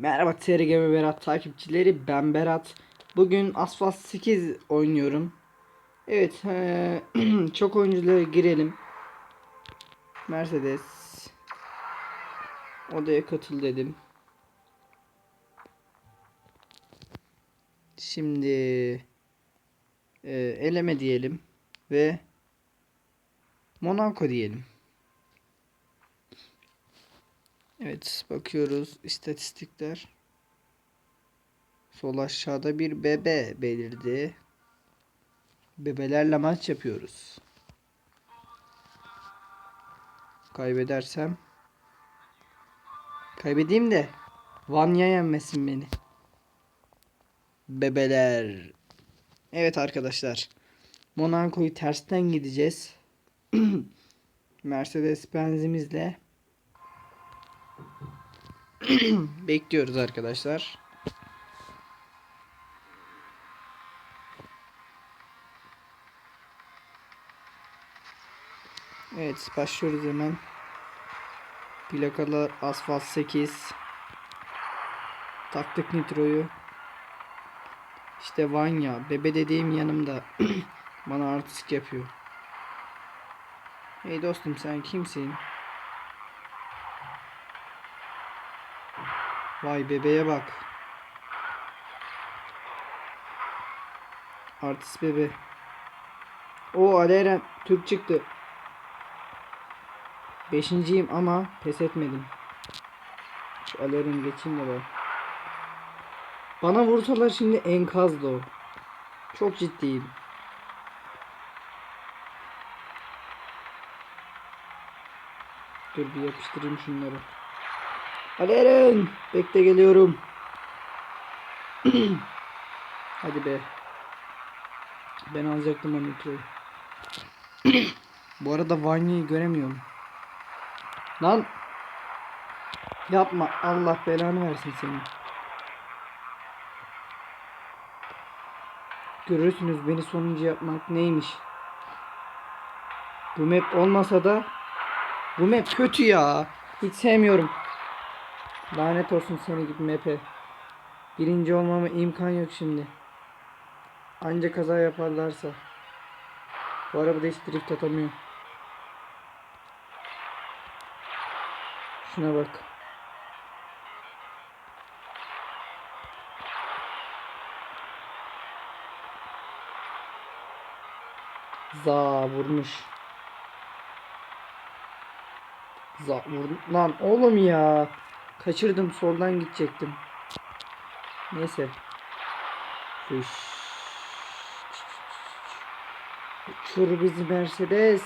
Merhaba TRG ve Berat takipçileri ben Berat. Bugün Asphalt 8 oynuyorum. Evet eee, çok oyunculara girelim. Mercedes. Odaya katıl dedim. Şimdi eee, eleme diyelim ve Monaco diyelim. Evet bakıyoruz istatistikler. Sol aşağıda bir bebe belirdi. Bebelerle maç yapıyoruz. Kaybedersem kaybedeyim de Vanya yenmesin beni. Bebeler. Evet arkadaşlar. Monaco'yu tersten gideceğiz. Mercedes Benz'imizle Bekliyoruz arkadaşlar. Evet başlıyoruz hemen. Plakalar asfalt 8. Taktık nitroyu. İşte Vanya. Bebe dediğim yanımda. Bana artistik yapıyor. Hey dostum sen kimsin? Vay bebeğe bak. Artist bebe. O Aleren Türk çıktı. Beşinciyim ama pes etmedim. Şu Aleren geçeyim de ben. Bana vursalar şimdi enkazdı o. Çok ciddiyim. Dur bir yapıştırayım şunları. Hadi Eren. Bekle geliyorum. Hadi be. Ben alacaktım o nitroyu. Bu arada Vanya'yı göremiyorum. Lan. Yapma. Allah belanı versin seni. Görürsünüz beni sonuncu yapmak neymiş. Bu map olmasa da bu map kötü ya. Hiç sevmiyorum. Lanet olsun seni gibi map'e. Birinci olmama imkan yok şimdi. Anca kaza yaparlarsa. Bu arabada hiç drift atamıyor. Şuna bak. Za vurmuş. Za vurdum. Lan oğlum ya. Kaçırdım soldan gidecektim. Neyse. Fış. Uçur bizi Mercedes.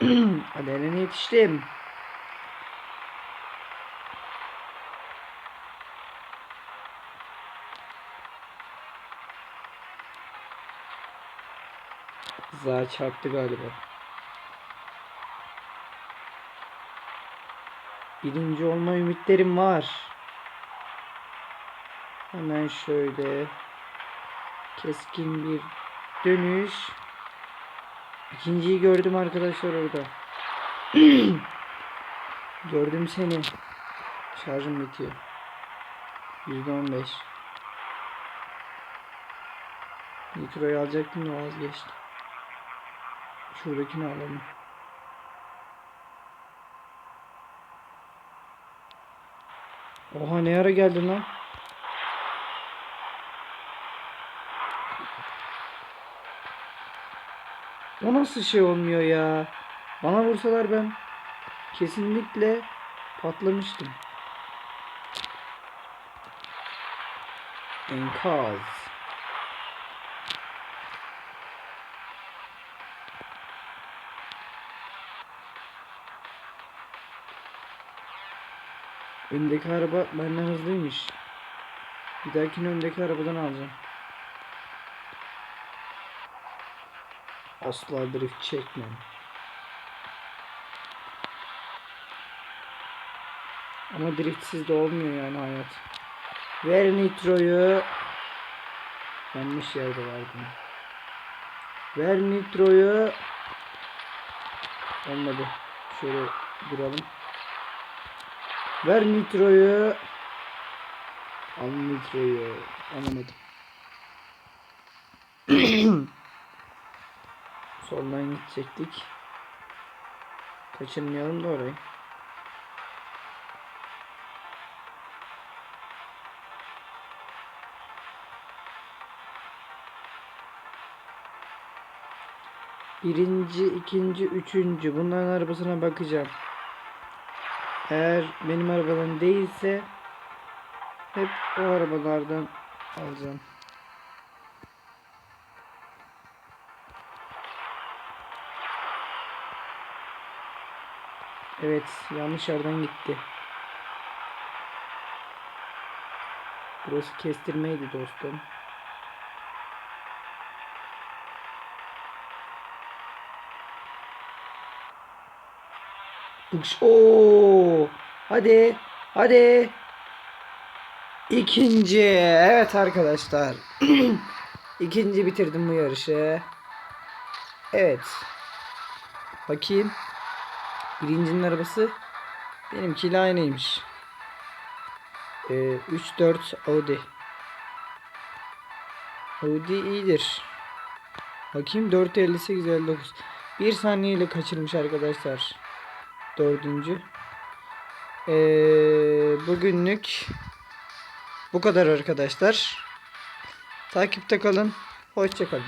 Alelene yetiştim. Za çarptı galiba. Birinci olma ümitlerim var. Hemen şöyle keskin bir dönüş. İkinciyi gördüm arkadaşlar orada. gördüm seni. Şarjım bitiyor. %15. Nitro'yu alacaktım da vazgeçtim. Şuradakini alalım. Oha ne ara geldin lan? O nasıl şey olmuyor ya? Bana vursalar ben kesinlikle patlamıştım. Enkaz. Öndeki araba benden hızlıymış. Bir dahakini öndeki arabadan alacağım. Asla drift çekmem. Ama driftsiz de olmuyor yani hayat. Ver nitroyu. Yanlış yerde verdim. Ver nitroyu. Olmadı. Şöyle duralım. Ver nitroyu. Al nitroyu. Anlamadım. Soldan gidecektik. Kaçırmayalım da orayı. Birinci, ikinci, üçüncü. Bunların arabasına bakacağım. Eğer benim arabadan değilse hep o arabalardan alacağım. Evet, yanlış yerden gitti. Burası kestirmeydi dostum. Oo! Hadi. Hadi. İkinci. Evet arkadaşlar. İkinci bitirdim bu yarışı. Evet. Bakayım. Birincinin arabası benimkiyle aynıymış. Ee, 3-4 Audi. Audi iyidir. Bakayım 458 59. Bir saniyeyle kaçırmış arkadaşlar. Dördüncü. Ee, bugünlük bu kadar arkadaşlar. Takipte kalın. Hoşçakalın.